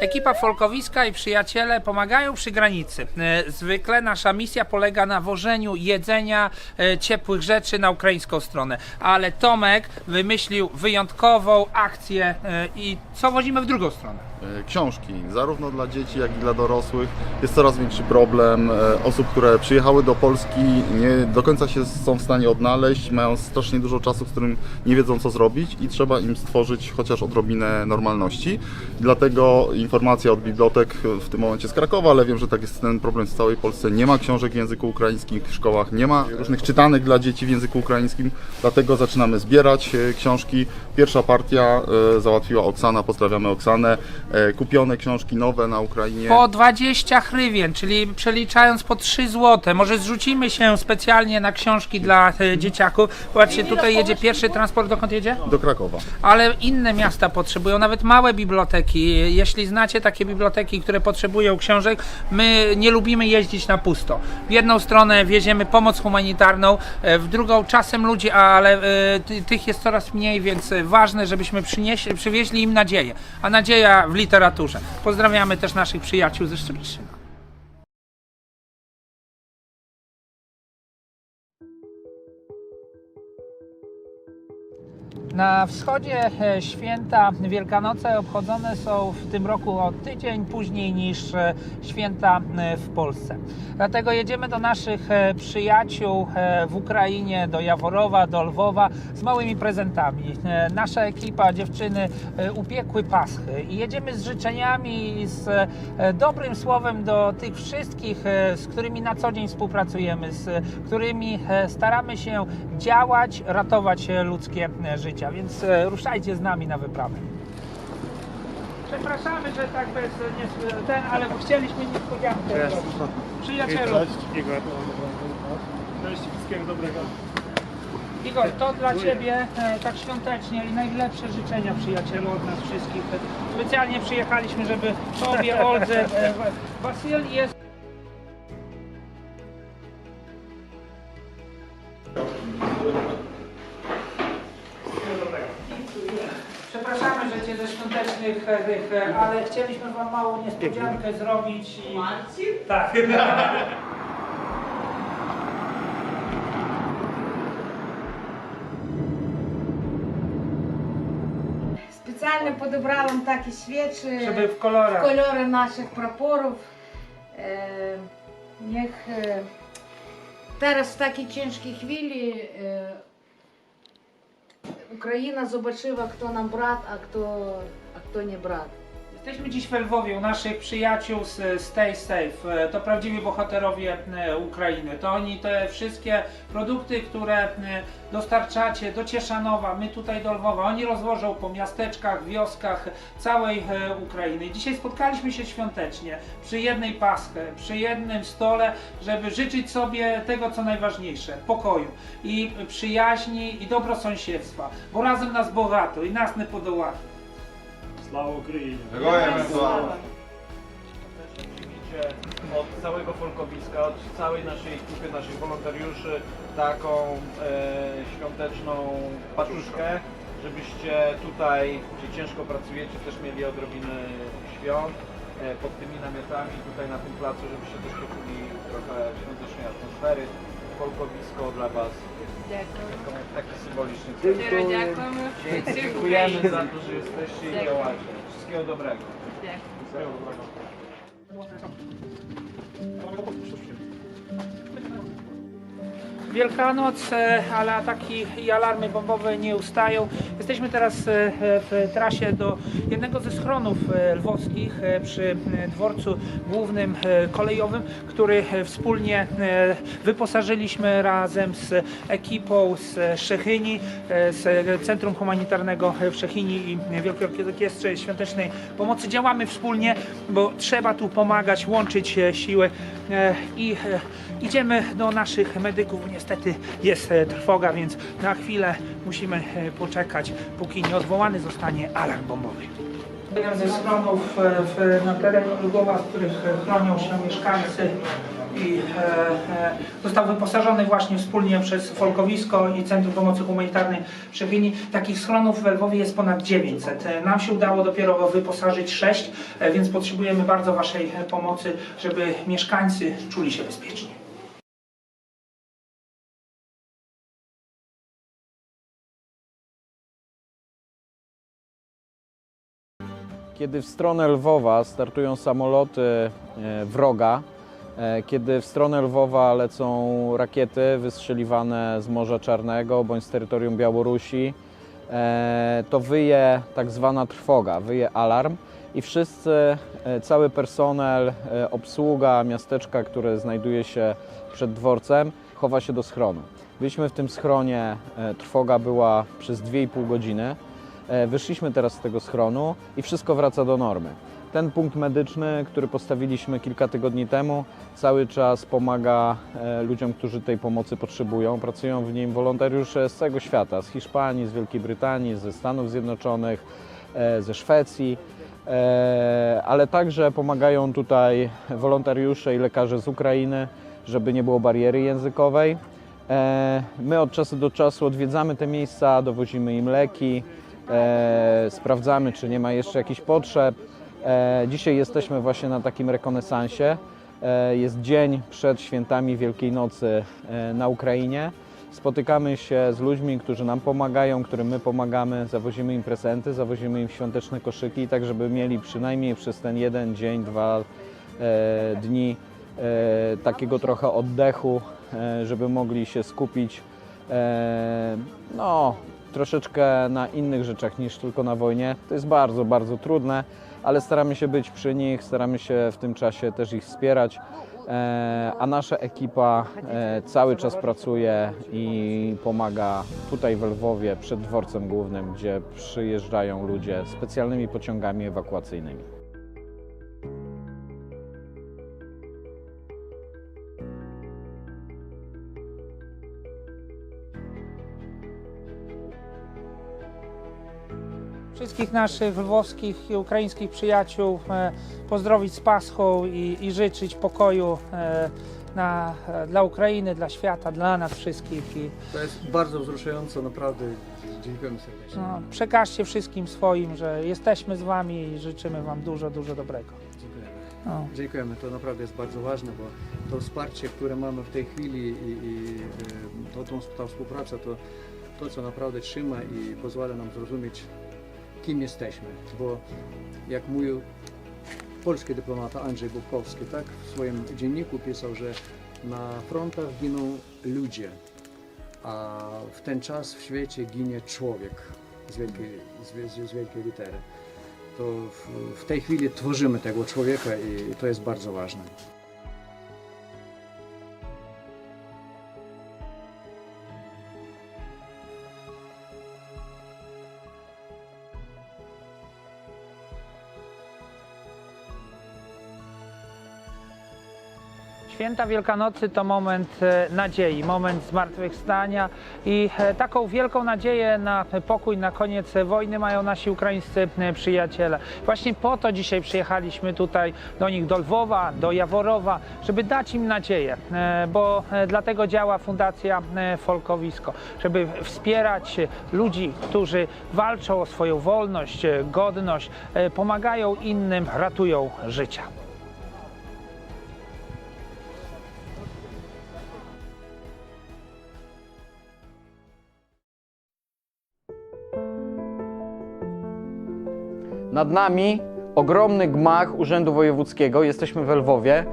Ekipa Folkowiska i przyjaciele pomagają przy granicy. E, Zwykle nasza misja polega na wożeniu jedzenia, e, ciepłych rzeczy na ukraińską stronę. Ale Tomek wymyślił wyjątkową akcję e, i co wozimy w drugą stronę? Książki, zarówno dla dzieci, jak i dla dorosłych. Jest coraz większy problem osób, które przyjechały do Polski, nie do końca się są w stanie odnaleźć, mają strasznie dużo czasu, z którym nie wiedzą co zrobić i trzeba im stworzyć chociaż odrobinę normalności. Dlatego informacja od bibliotek w tym momencie z Krakowa, ale wiem, że tak jest ten problem w całej Polsce. Nie ma książek w języku ukraińskim w szkołach, nie ma różnych czytanek dla dzieci w języku ukraińskim, dlatego zaczynamy zbierać e, książki. Pierwsza partia e, załatwiła Oksana, pozdrawiamy Oksanę. E, Kupione książki nowe na Ukrainie. Po 20 hrywien, czyli przeliczając po 3 zł. Może zrzucimy się specjalnie na książki dla e, dzieciaków. Zobaczcie, tutaj jedzie pierwszy transport, dokąd jedzie? do Krakowa. ale inne miasta potrzebują, nawet małe biblioteki. Jeśli znacie takie biblioteki, które potrzebują książek, my nie lubimy jeździć na pusto. W jedną stronę wieziemy pomoc humanitarną, e, w drugą czasem ludzi, ale e, ty- tych jest coraz mniej, więc e, ważne, żebyśmy przynieśli, przywieźli im nadzieję. A nadzieja w literaturze. Pozdrawiamy też naszych przyjaciół ze Szczeciszyna. Na wschodzie e, święta Wielkanoce obchodzone są w tym roku o tydzień później niż e, święta e, w Polsce. Dlatego jedziemy do naszych przyjaciół w Ukrainie, do Jaworowa, do Lwowa z małymi prezentami. Nasza ekipa, dziewczyny upiekły paschy i jedziemy z życzeniami i z dobrym słowem do tych wszystkich, z którymi na co dzień współpracujemy, z którymi staramy się działać, ratować ludzkie e, życia. Więc e, ruszajcie z nami na wyprawę. Przepraszamy, że tak bez nie, ten, ale chcieliśmy niespodziankę. zrobić. Przyjacielu, Igor. Cześć, wszystkiego dobrego. Igor, to dla Ciebie e, tak świątecznie i najlepsze życzenia przyjacielu od nas wszystkich. Specjalnie przyjechaliśmy, żeby Tobie, Oldze, e, Wasyl jest świątecznych, e, tych, e, ale chcieliśmy Wam małą niespodziankę zrobić. I... Tak. Specjalnie podebrałam takie świecze Żeby w kolorach. kolory naszych praporów. E, niech e, teraz w takiej ciężkiej chwili e, Ukraina zobaczyła, kto nam brat, a kto, a kto nie brat. Jesteśmy dziś w Lwowie u naszych przyjaciół z Stay Safe. E, To prawdziwi bohaterowie e, Ukrainy. To oni te wszystkie produkty, które e, dostarczacie do Cieszanowa, my tutaj do Lwowa, oni rozłożą po miasteczkach, wioskach całej Ukrainy. Dzisiaj spotkaliśmy się świątecznie przy jednej paschę, przy jednym stole, żeby życzyć sobie tego, co najważniejsze pokoju i przyjaźni i dobrosąsiedztwa, bo razem nas bogato i nas nie podołamy. Sława Ukrainie. przyjmiecie od całego folkowiska, od całej naszej ekipy, naszych wolontariuszy taką e, świąteczną paczuszkę, żebyście tutaj, gdzie ciężko pracujecie, też mieli odrobinę świąt e, pod tymi namiotami tutaj na tym placu, żebyście też poczuli trochę świątecznej atmosfery. Folkowisko dla Was. Taką, taki symboliczny cel. Dziękujemy. Za to, że jesteście i działacie. Wszystkiego dobrego. Wszystkiego dobrego. Wielkanoc, e, ale ataki i alarmy bombowe nie ustają. Jesteśmy teraz e, w trasie do jednego ze schronów e, lwowskich przy dworcu głównym kolejowym, który wspólnie wyposażyliśmy razem z ekipą z Szechyni, z Centrum Humanitarnego w Szechyni i Wielkiej Orkiestry Świątecznej Pomocy. Działamy wspólnie, bo trzeba tu pomagać, łączyć siły i idziemy do naszych medyków. Niestety jest e, trwoga, więc na chwilę musimy e, poczekać, póki nie odwołany zostanie alarm bombowy. Jeden ze schronów e, na terenie Lwowa, w których chronią się mieszkańcy i został wyposażony właśnie wspólnie przez Folkowisko i Centrum Pomocy Humanitarnej w Szechyni. Takich schronów w Lwowie jest ponad 900. E, Nam się udało dopiero wyposażyć 6, e, więc potrzebujemy bardzo Waszej pomocy, żeby mieszkańcy czuli się bezpiecznie. Kiedy w stronę Lwowa startują samoloty e, wroga, e, kiedy w stronę Lwowa lecą rakiety wystrzeliwane z Morza Czarnego bądź z terytorium Białorusi, e, to wyje tak zwana trwoga, wyje alarm i wszyscy, cały personel, obsługa miasteczka, które znajduje się przed dworcem, chowa się do schronu. Byliśmy w tym schronie, trwoga była przez 2,5 godziny. E, Wyszliśmy teraz z tego schronu i wszystko wraca do normy. Ten punkt medyczny, który postawiliśmy kilka tygodni temu, cały czas pomaga e, ludziom, którzy tej pomocy potrzebują. Pracują w nim wolontariusze z całego świata, z Hiszpanii, z Wielkiej Brytanii, ze Stanów Zjednoczonych, e, ze Szwecji, ale także pomagają tutaj wolontariusze i lekarze z Ukrainy, żeby nie było bariery językowej. My od czasu do czasu odwiedzamy te miejsca, dowozimy im leki, sprawdzamy, czy nie ma jeszcze jakichś potrzeb. E, dzisiaj jesteśmy właśnie na takim rekonesansie. E, jest dzień przed świętami Wielkiej Nocy e, na Ukrainie. Spotykamy się z ludźmi, którzy nam pomagają, którym my pomagamy, zawozimy im prezenty, zawozimy im świąteczne koszyki, tak żeby mieli przynajmniej przez ten jeden dzień, dwa e, dni e, takiego trochę oddechu, e, żeby mogli się skupić e, no, troszeczkę na innych rzeczach niż tylko na wojnie. To jest bardzo, bardzo trudne, ale staramy się być przy nich, staramy się w tym czasie też ich wspierać. E, a nasza ekipa e, cały czas pracuje i pomaga tutaj w Lwowie przed dworcem głównym, gdzie przyjeżdżają ludzie specjalnymi pociągami ewakuacyjnymi. Wszystkich naszych lwowskich i ukraińskich przyjaciół e, pozdrowić z Paschą i, i życzyć pokoju e, na, e, dla Ukrainy, dla świata, dla nas wszystkich. I, To jest bardzo wzruszające, naprawdę. Dziękujemy serdecznie. no, przekażcie wszystkim swoim, że jesteśmy z Wami i życzymy Wam dużo, dużo dobrego. Dziękujemy. No. Dziękujemy, to naprawdę jest bardzo ważne, bo to wsparcie, które mamy w tej chwili i, i to, ta współpraca, to to, co naprawdę trzyma i pozwala nam zrozumieć, kim jesteśmy. Bo jak mówił polski dyplomata Andrzej Bukowski, tak, w swoim dzienniku pisał, że na frontach giną ludzie, a w ten czas w świecie ginie człowiek z wielkiej, z, z, wielkiej litery. To w, w tej chwili tworzymy tego człowieka i to jest bardzo ważne. Święta Wielkanocy to moment e, nadziei, moment zmartwychwstania i e, taką wielką nadzieję na pokój na koniec wojny mają nasi ukraińscy przyjaciele. Właśnie po to dzisiaj przyjechaliśmy tutaj do nich, do Lwowa, do Jaworowa, żeby dać im nadzieję, e, bo dlatego działa Fundacja Folkowisko, żeby wspierać ludzi, którzy walczą o swoją wolność, godność, pomagają innym, ratują życia. Nad nami ogromny gmach Urzędu Wojewódzkiego, jesteśmy w Lwowie,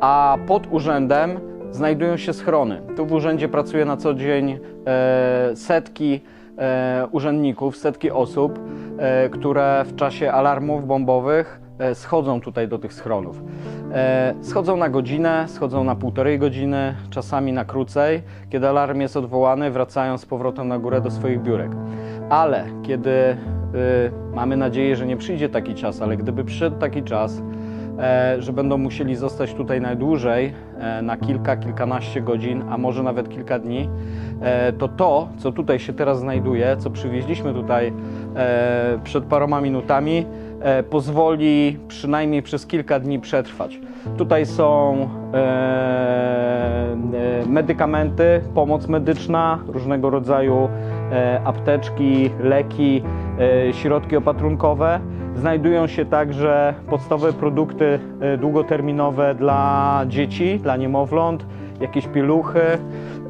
a pod urzędem znajdują się schrony. Tu w urzędzie pracuje na co dzień e, setki e, urzędników, setki osób, e, które w czasie alarmów bombowych schodzą tutaj do tych schronów. Schodzą na godzinę, schodzą na półtorej godziny, czasami na krócej. Kiedy alarm jest odwołany, wracają z powrotem na górę do swoich biurek. Ale kiedy mamy nadzieję, że nie przyjdzie taki czas, ale gdyby przyszedł taki czas, e, że będą musieli zostać tutaj najdłużej, e, na kilka, kilkanaście godzin, a może nawet kilka dni, e, to to, co tutaj się teraz znajduje, co przywieźliśmy tutaj przed paroma minutami, pozwoli przynajmniej przez kilka dni przetrwać. Tutaj są medykamenty, pomoc medyczna, różnego rodzaju apteczki, leki, e, środki opatrunkowe. Znajdują się także podstawowe produkty e, długoterminowe dla dzieci, dla niemowląt, jakieś pieluchy.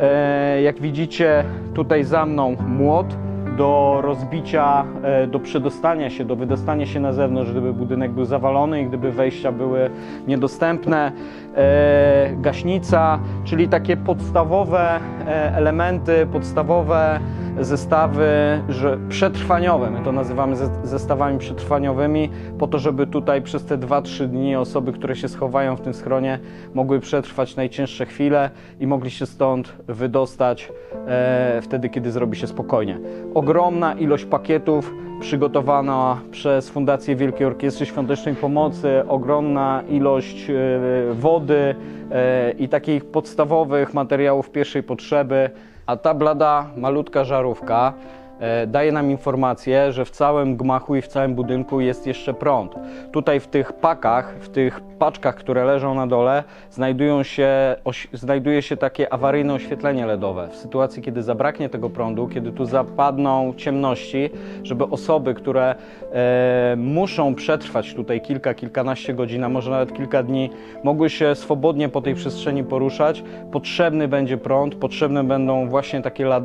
E, Jak widzicie tutaj za mną młot do rozbicia, e, do przedostania się, do wydostania się na zewnątrz, gdyby budynek był zawalony i gdyby wejścia były niedostępne. E, Gaśnica, czyli takie podstawowe e, elementy, podstawowe zestawy że przetrwaniowe, my to nazywamy ze- zestawami przetrwaniowymi, po to, żeby tutaj przez te 2-3 dni osoby, które się schowają w tym schronie, mogły przetrwać najcięższe chwile i mogli się stąd wydostać e, wtedy, kiedy zrobi się spokojnie. Ogromna ilość pakietów przygotowana przez Fundację Wielkiej Orkiestry Świątecznej Pomocy, ogromna ilość e, wody e, i takich podstawowych materiałów pierwszej potrzeby. A ta blada, malutka żarówka daje nam informację, że w całym gmachu i w całym budynku jest jeszcze prąd. Tutaj w tych pakach, w tych paczkach, które leżą na dole, znajdują się, znajduje się takie awaryjne oświetlenie LEDowe. W sytuacji, kiedy zabraknie tego prądu, kiedy tu zapadną ciemności, żeby osoby, które e, muszą przetrwać tutaj kilka, kilkanaście godzin, a może nawet kilka dni, mogły się swobodnie po tej przestrzeni poruszać, potrzebny będzie prąd, potrzebne będą właśnie takie e,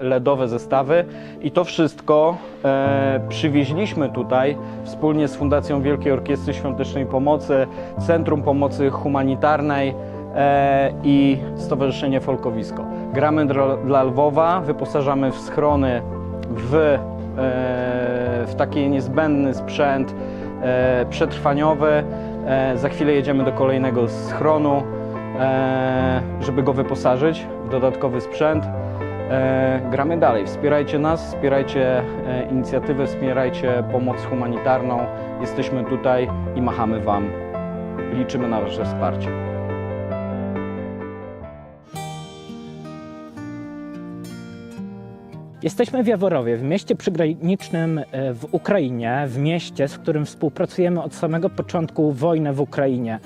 LEDowe zestawy i to wszystko e, przywieźliśmy tutaj wspólnie z Fundacją Wielkiej Orkiestry Świątecznej Pomocy, Centrum Pomocy Humanitarnej e, i Stowarzyszenie Folkowisko. Gramy dla, Lwowa, wyposażamy w schrony w, e, w taki niezbędny sprzęt e, przetrwaniowy. E, za chwilę jedziemy do kolejnego schronu, e, żeby go wyposażyć w dodatkowy sprzęt. E, gramy dalej. Wspierajcie nas, wspierajcie e, inicjatywę, wspierajcie pomoc humanitarną. Jesteśmy tutaj i machamy Wam. Liczymy na Wasze wsparcie. Jesteśmy w Jaworowie, w mieście przygranicznym e, w Ukrainie, w mieście, z którym współpracujemy od samego początku wojny w Ukrainie.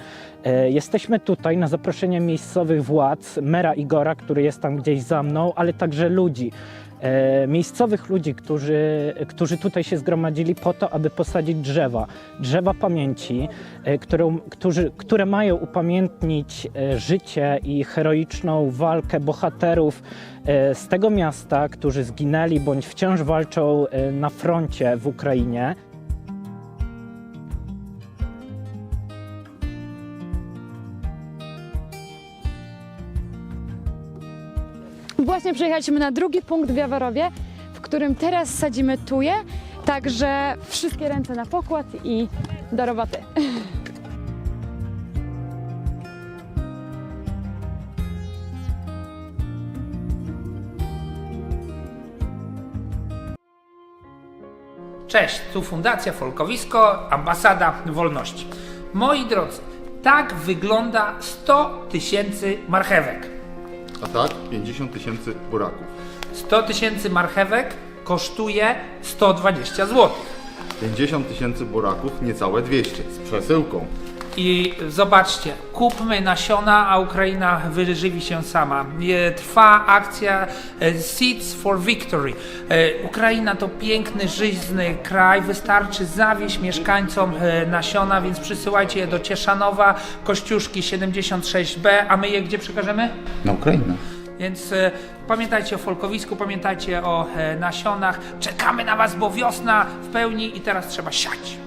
E, Jesteśmy tutaj na zaproszenie miejscowych władz, mera Igora, który jest tam gdzieś za mną, ale także ludzi. e, Miejscowych ludzi, którzy, którzy tutaj się zgromadzili po to, aby posadzić drzewa. Drzewa pamięci, e, którą, którzy, które mają upamiętnić życie i heroiczną walkę bohaterów z tego miasta, którzy zginęli bądź wciąż walczą na froncie w Ukrainie. Właśnie przyjechaliśmy na drugi punkt w Jaworowie, w którym teraz sadzimy tuje, także wszystkie ręce na pokład i do roboty. Cześć, tu Fundacja Folkowisko, Ambasada Wolności. Moi drodzy, tak wygląda 100 tysięcy marchewek. A tak 50 tysięcy buraków. 100 tysięcy marchewek kosztuje 120 zł. 50 tysięcy buraków, niecałe 200 z przesyłką. I zobaczcie, kupmy nasiona, a Ukraina wyżywi się sama. Trwa akcja e, Seeds for Victory. E, Ukraina to piękny, żyzny kraj, wystarczy zawieść mieszkańcom e, nasiona, więc przysyłajcie je do Cieszanowa, Kościuszki 76B, a my je gdzie przekażemy? Na Ukrainę. Więc pamiętajcie o folkowisku, pamiętajcie o e, nasionach. Czekamy na Was, bo wiosna w pełni i teraz trzeba siać.